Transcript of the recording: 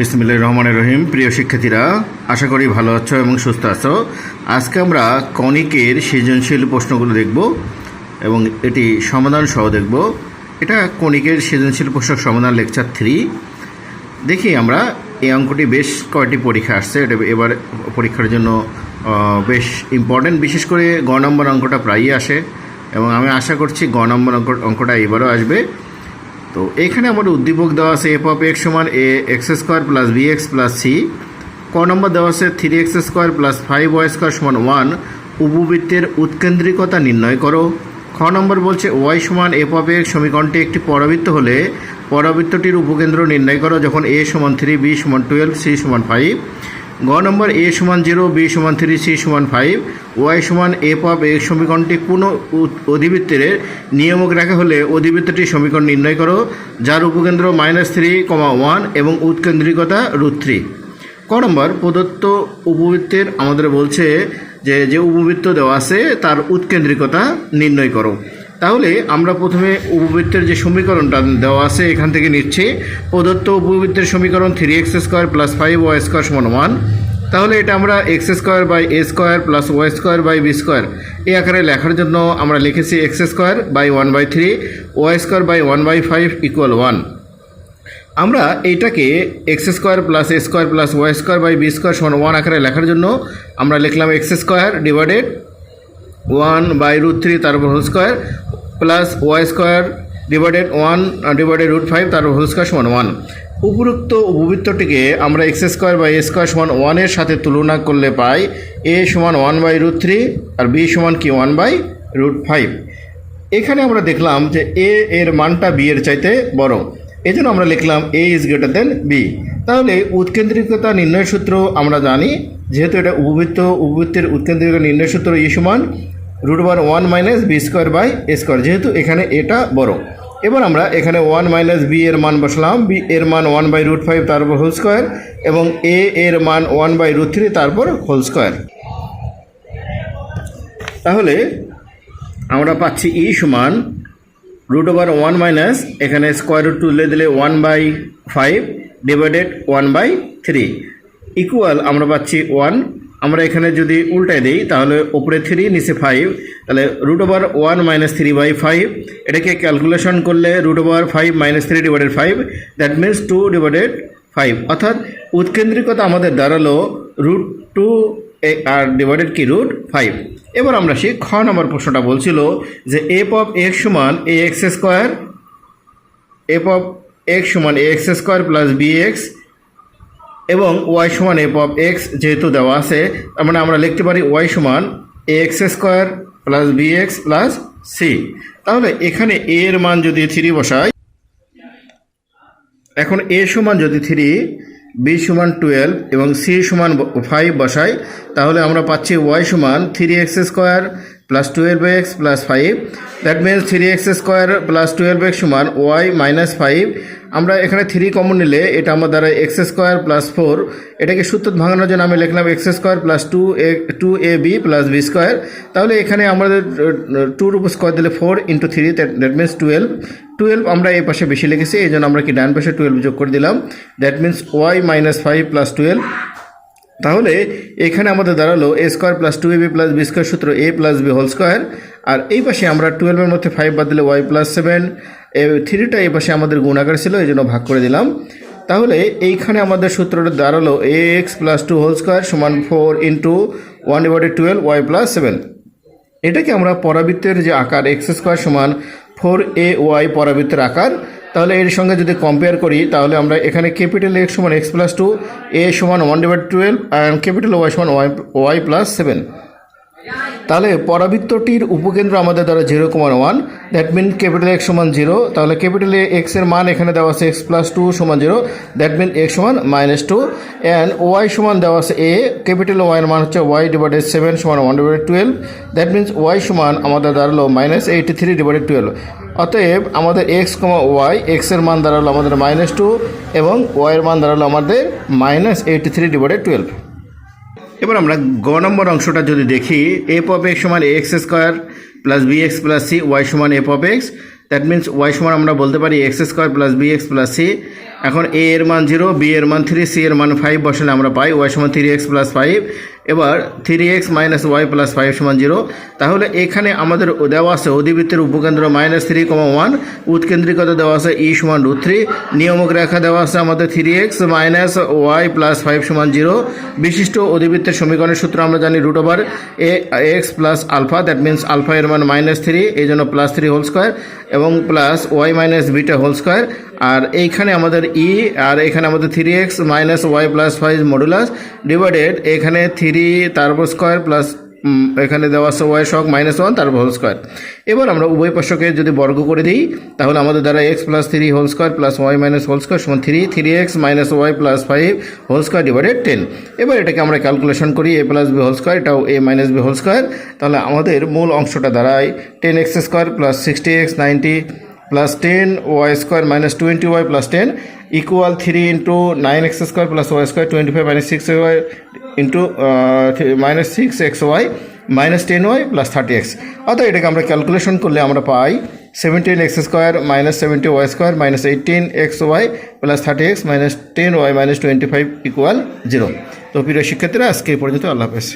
বিসমিল্লাহির রহমানির রহিম। প্রিয় শিক্ষার্থীরা, আশা করি ভালো আছো এবং সুস্থ আছো। আজকে আমরা কনিকের সৃজনশীল প্রশ্নগুলো দেখব এবং এটি সমাধান সহ দেখব। এটা কনিকের সৃজনশীল প্রশ্ন সমাধান লেকচার থ্রি। দেখি আমরা এই অঙ্কটি বেশ কয়েকটি পরীক্ষা আসছে, এটা এবার পরীক্ষার জন্য বেশ ইম্পর্ট্যান্ট বিশেষ করে গ নম্বর অঙ্কটা প্রায়ই আসে এবং আমি আশা করছি গ নম্বর অঙ্ক অঙ্কটা এবারও আসবে। তো এখানে আমাদের উদ্দীপক দেওয়া আছে এফ অফ এক্স সমান A X square plus B X plus C ক নম্বর দেওয়া আছে three X square plus five Y square সমান ওয়ান উপবৃত্তের উৎকেন্দ্রিকতা নির্ণয় করো। খ নম্বর বলছে ওয়াই সমান এফ অফ এক্স সমীকরণটি একটি পরাবৃত্ত হলে পরাবৃত্তটির উপকেন্দ্র নির্ণয় করো যখন এ সমান থ্রি বি সমান টুয়েলভ সি সমান ফাইভ গ নম্বর এ সমান জিরো, বি সমান থ্রি, সি সমান ফাইভ, ওয়াই সমান এফ অফ এক্স সমীকরণটি কোনো অধিবৃত্তের নিয়মক রাখা হলে অধিবৃত্তটির সমীকরণ নির্ণয় করো, যার উপকেন্দ্র মাইনাস থ্রি কমা ওয়ান এবং উৎকেন্দ্রিকতা রুট থ্রি। ক নম্বর, প্রদত্ত উপবৃত্তের আমাদের বলছে যে যে উপবৃত্ত দেওয়া আছে, তার উৎকেন্দ্রিকতা নির্ণয় করো। তাহলে আমরা প্রথমে উপবৃত্তের যে সমীকরণটা দেওয়া আছে এখান থেকে নিচ্ছে। প্রদত্ত উপবৃত্তের সমীকরণ three X square plus five Y square সমান ওয়ান তাহলে এটা আমরা X square by A square plus Y square by B square এই আকারে লেখার জন্য আমরা লিখেছি X square by one by three Y square by one by five equal one আমরা এইটাকে X square plus A square plus Y square by B square সমান one আকারে লেখার জন্য আমরা লিখলাম X square divided one by root three তারপর whole square plus Y square divided one divided root five তারপর হোল স্কোয়ার সমান one. উপরোক্ত উপবৃত্তটিকে আমরা X square by A square সমান ওয়ানের সাথে তুলনা করলে পাই এ সমান ওয়ান বাই রুট থ্রি আর বি সমান কি ওয়ান বাই রুট ফাইভ। এখানে আমরা দেখলাম যে এ এর মানটা বি এর চাইতে বড় এই জন্য আমরা লিখলাম A is greater than B. তাহলে উৎকেন্দ্রিকতা নির্ণয় সূত্র আমরা জানি, যেহেতু এটা উপবৃত্ত, উপবৃত্তের উৎকেন্দ্রিকতা নির্ণয় সূত্র ই সমান root over one minus B square by A square, যেহেতু এখানে এটা বড়। এবার আমরা এখানে ওয়ান মাইনাস বি এর মান বসলাম, বি এর মান ওয়ান বাই রুট ফাইভ, তারপর হোল স্কোয়ার, এবং এ এর মান ওয়ান বাই রুট থ্রি, তারপর হোল স্কোয়ার। তাহলে আমরা পাচ্ছি ই সমান রুট ওভার ওয়ান মাইনাস এখানে স্কোয়ার রুট তুলে দিলে one by five divided one by three. Equal আমরা পাচ্ছি ওয়ান আমরা এখানে যদি উল্টায় দিই, তাহলে উপরে থ্রি নিচে ফাইভ তাহলে root over one minus three by five এটাকে ক্যালকুলেশন করলে root over five minus three divided five that means two divided five অর্থাৎ উৎকেন্দ্রিকতা আমাদের দাঁড়াল রুট টু আর ডিভাইডেড কি? রুট ফাইভ এবার আমরা সেই খ নম্বর প্রশ্নটা বলছিল যে এফ অফ এক্স সমান A X square F of X সমান A X square plus B X এবং ওয়াই সমান এফ অফ এক্স যেহেতু দেওয়া আছে, তার মানে আমরা লিখতে পারি ওয়াই সমান A X square plus B X plus C তাহলে এখানে এ এর মান যদি থ্রি বসাই, এখন এ সমান যদি থ্রি বি সমান টুয়েলভ এবং সি সমান ফাইভ বসাই, তাহলে আমরা পাচ্ছি ওয়াই সমান three X square plus twelve X plus five that means three X square plus twelve X সমান ওয়াই মাইনাস ফাইভ আমরা এখানে থ্রি কমন নিলে এটা আমার দ্বারা এক্স স্কোয়ার প্লাস ফোর এটাকে সূত্র ভাঙানোর জন্য আমি লিখলাম X square plus two A two A B plus B square তাহলে এখানে আমাদের টুর উপর স্কোয়ার দিলে four into three that means twelve twelve আমরা এই পাশে বেশি লিখেছি, এই জন্য আমরা কি ডান পাশে টুয়েলভ যোগ করে দিলাম। That means Y minus five plus twelve তাহলে এখানে আমাদের দাঁড়াল A square plus two A B plus B square সূত্র A plus B whole square আর এই পাশে আমরা টুয়েলভের মধ্যে ফাইভ বাদ দিলে ওয়াই প্লাস সেভেন এ থ্রিটা এই পাশে আমাদের গুণাকার ছিল এই জন্য ভাগ করে দিলাম। তাহলে এইখানে আমাদের সূত্রটা দাঁড়াল এ X plus two whole square সমান four into one divided twelve Y plus seven এটাকে আমরা পরাবৃত্তের যে আকার এক্স স্কোয়ার সমান ফোর এ ওয়াই পরাবৃত্তের আকার তাহলে এর সঙ্গে যদি কম্পেয়ার করি, তাহলে আমরা এখানে ক্যাপিটাল এক্স সমান এক্স প্লাস টু এ সমান one divide twelve and capital Y সমান ওয়াই ওয়াই প্লাস সেভেন তাহলে পরাবৃত্তটির উপকেন্দ্র আমাদের দ্বারা জিরো কমান one that mean capital X সমান জিরো তাহলে ক্যাপিটাল এক্সের মান এখানে দেওয়া আছে এক্স প্লাস টু সমান জিরো দ্যাট মিন এক্স সমান মাইনাস টু অ্যান্ড ওয়াই সমান দেওয়া আছে এ ক্যাপিটাল ওয়াই এর মান হচ্ছে ওয়াই ডিভাইডেড সেভেন সমান one divided twelve that means Y সমান আমাদের দাঁড়াল minus eighty three divided twelve অতএব আমাদের এক্স কমা ওয়াই এক্সের মান দাঁড়াল আমাদের মাইনাস টু এবং ওয়াইয়ের মান দাঁড়াল আমাদের minus eighty three divided twelve এবার আমরা গ নম্বর অংশটা যদি দেখি এফ অফ এক্স সমান X square plus B X plus C Y সমান F of X that means Y সমান আমরা বলতে পারি X square plus B X plus C এখন এ এর মান জিরো বি এর মান থ্রি সি এর মান ফাইভ বসালে আমরা পাই ওয়াই সমান থ্রি এক্স প্লাস ফাইভ এবার three X minus Y plus five সমান জিরো তাহলে এখানে আমাদের দেওয়া আছে অধিবৃত্তের উপকেন্দ্র মাইনাস থ্রি কমা ওয়ান উৎকেন্দ্রিকতা দেওয়া আছে ই সমান রুট থ্রি নিয়মক রেখা দেওয়া আছে আমাদের three X minus Y plus five সমান জিরো বিশিষ্ট অধিবৃত্তের সমীকরণের সূত্র আমরা জানি root over A X plus alpha that means alpha এর মান মাইনাস থ্রি এই জন্য প্লাস থ্রি হোল স্কোয়ার এবং plus Y minus beta whole square আর এইখানে আমাদের ই আর এখানে আমাদের three X minus Y plus five modulus divided এখানে থ্রি তারপর স্কোয়ার প্লাস এখানে দেওয়া আছে ওয়াই শক মাইনাস ওয়ান তারপর হোল স্কোয়ার এবার আমরা উভয় পার্শ্বকে যদি বর্গ করে দিই, তাহলে আমাদের দ্বারা X plus three whole square plus Y minus whole square সমান three three X minus Y plus five whole square divided ten এবার এটাকে আমরা ক্যালকুলেশন করি A plus B whole square এটাও A minus B whole square তাহলে আমাদের মূল অংশটা দাঁড়ায় ten X square plus sixty X ninety plus ten Y square minus twenty Y plus ten equal three into nine X square plus Y square twenty five minus six Y into minus six X Y minus ten Y plus thirty X অর্থাৎ এটাকে আমরা calculation করলে আমরা পাই seventeen X square minus seventy Y square minus eighteen X Y plus thirty X minus ten Y minus twenty five equal zero তো প্রিয় শিক্ষার্থীরা, আজকে এই পর্যন্ত আল্লাহ হাফেজ।